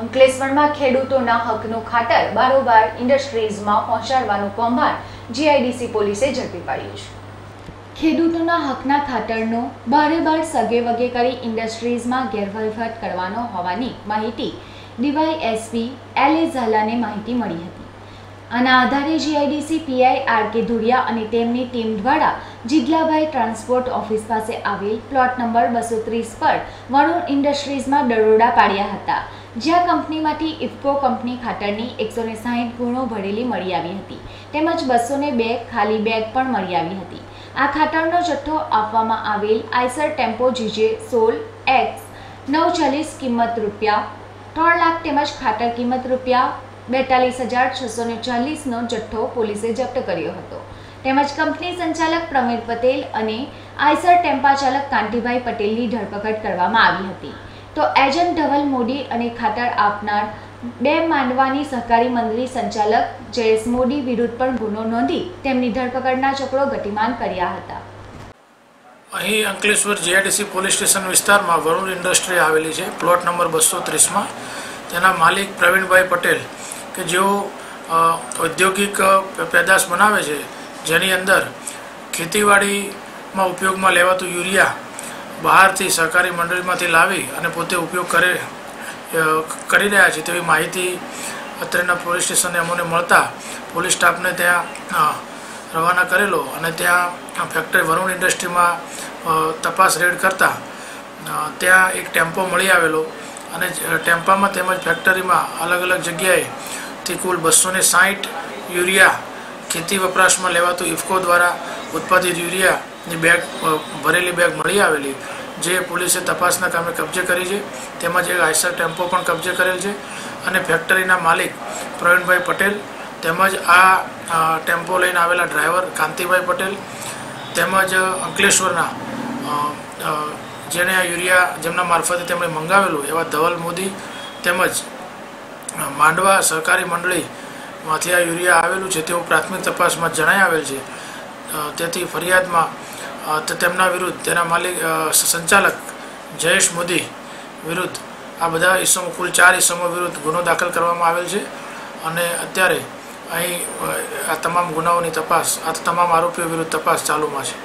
અંકલેશ્વરમાં ખેડૂતોના હકનું ખાતર બારોબાર ઇન્ડસ્ટ્રીઝમાં પહોંચાડવાનું કૌભાંડ જીઆઈડીસી પોલીસે ઝડપી પાડ્યું છે. ખેડૂતોના હકના ખાતરનો બારે બાર સગે વગે કરી ઇન્ડસ્ટ્રીઝમાં ગેરવહીવટ કરવાનો હોવાની માહિતી ડીવાયએસપી એલ એ ઝાલાને માહિતી મળી હતી. આના આધારે GIDC PI R K Dhuriya અને તેમની ટીમ દ્વારા જીગલાભાઈ ટ્રાન્સપોર્ટ ઓફિસ પાસે આવેલ પ્લોટ નંબર બસો ત્રીસ પર વરુણ ઇન્ડસ્ટ્રીઝમાં દરોડા પાડ્યા હતા. જ્યાં કંપનીમાંથી ઇફકો કંપની ખાતરની એકસો ને સાહીઠ ગુણો ભરેલી મળી આવી હતી. તેમજ બસો ને બે ખાલી બેગ પણ મળી આવી હતી. આ ખાતરનો જથ્થો આપવામાં આવેલ આઈસર ટેમ્પો જીજે સોલ એક્સ નવ ચાલીસ કિંમત રૂપિયા, ત્રણ લાખ તેમજ ખાતર કિંમત રૂપિયા બેતાલીસ હજાર છસો ને ચાલીસનો જથ્થો પોલીસે જપ્ત કર્યો હતો. તેમજ કંપની સંચાલક પ્રવીણ પટેલ અને આઈસર ટેમ્પા ચાલક કાંતિભાઈ પટેલની ધરપકડ કરવામાં આવી હતી. તો એજન્ટ ધવલ મોદી અને ખાતર આપનાર બે માંડવાની સહકારી મંડળી સંચાલક જયેશ મોદી વિરુદ્ધ પણ ગુનો નોંધી તેમની ધરપકડના ચક્રો ગતિમાન કર્યા હતા. અહીં અંકલેશ્વર જીઆઈડીસી પોલીસ સ્ટેશન વિસ્તારમાં વરુણ ઇન્ડસ્ટ્રી આવેલી છે. પ્લોટ નંબર બસો ત્રીસમાં. તેના માલિક પ્રવીણભાઈ પટેલ કે જેઓ ઔદ્યોગિક પેદાશ બનાવે છે, જેની અંદર ખેતીવાડીમાં ઉપયોગમાં લેવાતું યુરિયા બહારથી સહકારી મંડળીમાંથી લાવી અને પોતે ઉપયોગ કરે કરી રહ્યા છે તેવી માહિતી અત્રેના પોલીસ સ્ટેશને અમને મળતા પોલીસ સ્ટાફને ત્યાં રવાના કરેલો અને ત્યાં ફેક્ટરી વરુણ ઇન્ડસ્ટ્રીમાં તપાસ રેડ કરતા ત્યાં એક ટેમ્પો મળી આવેલો અને ટેમ્પામાં તેમજ ફેક્ટરીમાં અલગ અલગ જગ્યાએથી કુલ બસો ને યુરિયા ખેતી વપરાશમાં લેવાતું ઇફકો દ્વારા ઉત્પાદિત યુરિયાની બેગ ભરેલી બેગ મળી આવેલી જે પોલીસે તપાસના કામે કબજે કરી છે. તેમજ એક આઈસર ટેમ્પો પણ કબજે કરેલ છે. અને ફેક્ટરીના માલિક પ્રવીણભાઈ પટેલ તેમજ આ ટેમ્પો લઈને આવેલા ડ્રાઈવર કાંતિભાઈ પટેલ તેમજ અંકલેશ્વરના અ, આ યુરિયા જેમના મારફતે તેમણે મંગાવેલું એવા ધવલ મોદી તેમજ માંડવા સહકારી મંડળીમાંથી આ યુરિયા આવેલું છે તેવું પ્રાથમિક તપાસમાં જણાઈ આવેલ છે. તેથી ફરિયાદમાં તે- તેમના વિરુદ્ધ, તેના માલિક સંચાલક જયેશ મોદી વિરુદ્ધ આ બધા ઇસમો કુલ ચાર ઇસમો વિરુદ્ધ ગુનો દાખલ કરવામાં આવેલ છે. અને અત્યારે અહીં આ તમામ ગુનાઓની તપાસ, આ તમામ આરોપીઓ વિરુદ્ધ તપાસ ચાલુમાં છે.